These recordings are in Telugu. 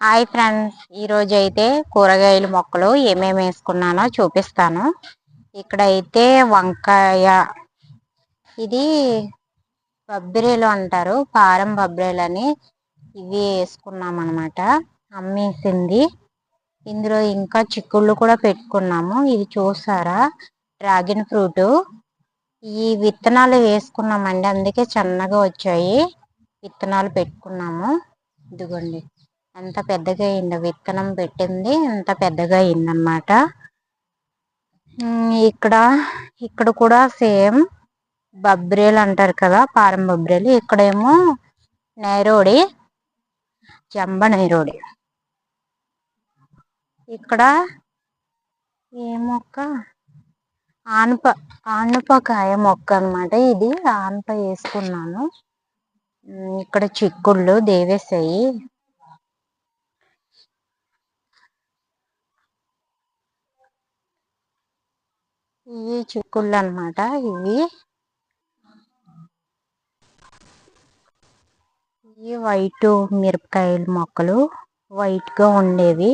హాయ్ ఫ్రెండ్స్ ఈరోజు అయితే కూరగాయల మొక్కలు ఏమేమి వేసుకున్నానో చూపిస్తాను. ఇక్కడైతే వంకాయ ఇది బొబ్బరీలు అంటారు పారం బొబ్బరీలు అని ఇవి వేసుకున్నాం అనమాట అమ్మేసింది. ఇందులో ఇంకా చిక్కుళ్ళు కూడా పెట్టుకున్నాము. ఇది చూసారా? Dragon fruit. ఈ విత్తనాలు వేసుకున్నామండి అందుకే చిన్నగా వచ్చాయి. విత్తనాలు పెట్టుకున్నాము. ఇదిగోండి. ఎంత పెద్దగా అయిందో. విత్తనం పెట్టింది. ఎంత పెద్దగా అయిందనమాట ఇక్కడ ఇక్కడ కూడా సేమ్ బబ్రేలు అంటారు కదా పారం బబ్రేలు. ఇక్కడేమో నైరోడి జంబ నైరోడి. ఇక్కడ ఏ మొక్క ఆనప ఆనపకాయ మొక్క అనమాట ఇది. ఆనప వేసుకున్నాను. ఇక్కడ చిక్కుళ్ళు దేవేసాయి ఇవి చిక్కుళ్ళు అనమాట ఇవి. ఇవి వైట్ మిరపకాయల మొక్కలు. వైట్గా ఉండేవి.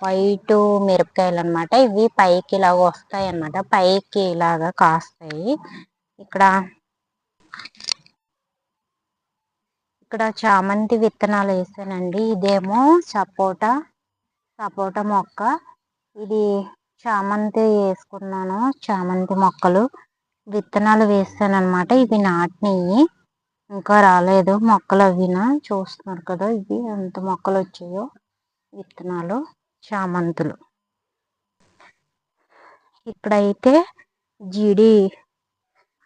వైట్ మిరపకాయలు అనమాట ఇవి పైకి ఇలాగ వస్తాయి అనమాట పైకి ఇలాగా కాస్తాయి. ఇక్కడ ఇక్కడ చామంతి విత్తనాలు వేసానండి. ఇదేమో సపోటా సపోటా మొక్క. ఇది చామంతి వేసుకున్నాను. చామంతి మొక్కలు విత్తనాలు వేస్తాను అనమాట ఇవి నాటినవి ఇంకా రాలేదు. మొక్కలు అవినా చూస్తున్నారు కదా ఇవి ఎంత మొక్కలు వచ్చాయో. విత్తనాలు చామంతులు. ఇక్కడైతే జీడి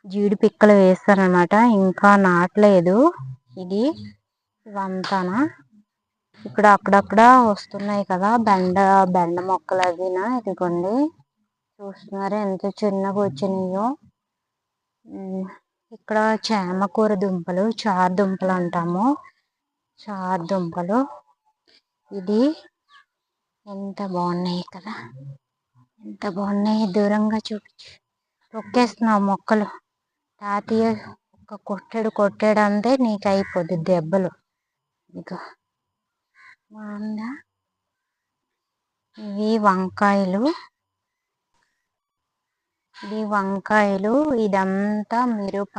జీడి పిక్కలు వేస్తాను అనమాట ఇంకా నాటలేదు. ఇది ఇవంతానా ఇక్కడ అక్కడక్కడ వస్తున్నాయి కదా బెండ బెండ మొక్కలు అవినా ఇదిగోండి. చూస్తున్నారు ఎంత చిన్నగా వచ్చినాయో. ఇక్కడ చేమకూర దుంపలు చారు దుంపలు అంటాము. చారు దుంపలు. ఇది ఎంత బాగున్నాయి కదా ఎంత బాగున్నాయి దూరంగా చూపించి. తొక్కేస్తున్నావు మొక్కలు. తాతయ్య ఒక కొట్టాడు కొట్టాడు అంతే నీకు అయిపోద్ది దెబ్బలు. ఇంకా బాగుందా ఇవి వంకాయలు. ఇవి వంకాయలు ఇదంతా మిరప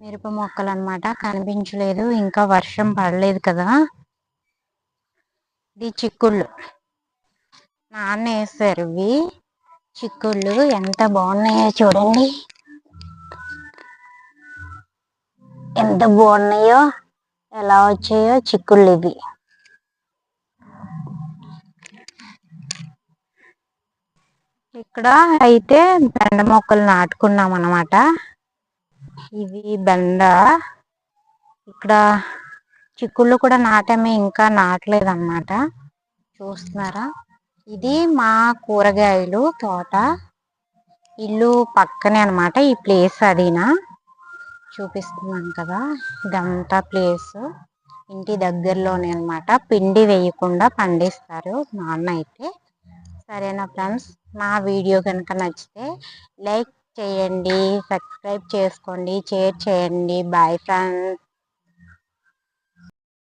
మిరప మొక్కలు అనమాట కనిపించలేదు ఇంకా వర్షం పడలేదు కదా. ఇది చిక్కుళ్ళు. నాన్న వేస్తారు ఇవి. చిక్కుళ్ళు ఎంత బాగున్నాయో చూడండి. ఎంత బాగున్నాయో ఎలా వచ్చాయో చిక్కుళ్ళు ఇవి. ఇక్కడ అయితే బెండ మొక్కలు నాటుకున్నాం అనమాట ఇది బెండ. ఇక్కడ చిక్కుళ్ళు కూడా నాటమే ఇంకా నాటలేదు అనమాట చూస్తున్నారా? ఇది మా కూరగాయలు తోట. ఇల్లు పక్కనే అనమాట ఈ ప్లేస్ అదినా. చూపిస్తున్నాను కదా ఇదంతా ప్లేస్. ఇంటి దగ్గరలోనే అనమాట పిండి వేయకుండా పండిస్తారు నాన్న అయితే. సరేనా ఫ్రెండ్స్? నా వీడియో కనుక నచ్చితే లైక్ చేయండి సబ్స్క్రైబ్ చేసుకోండి షేర్ చేయండి. Bye friends.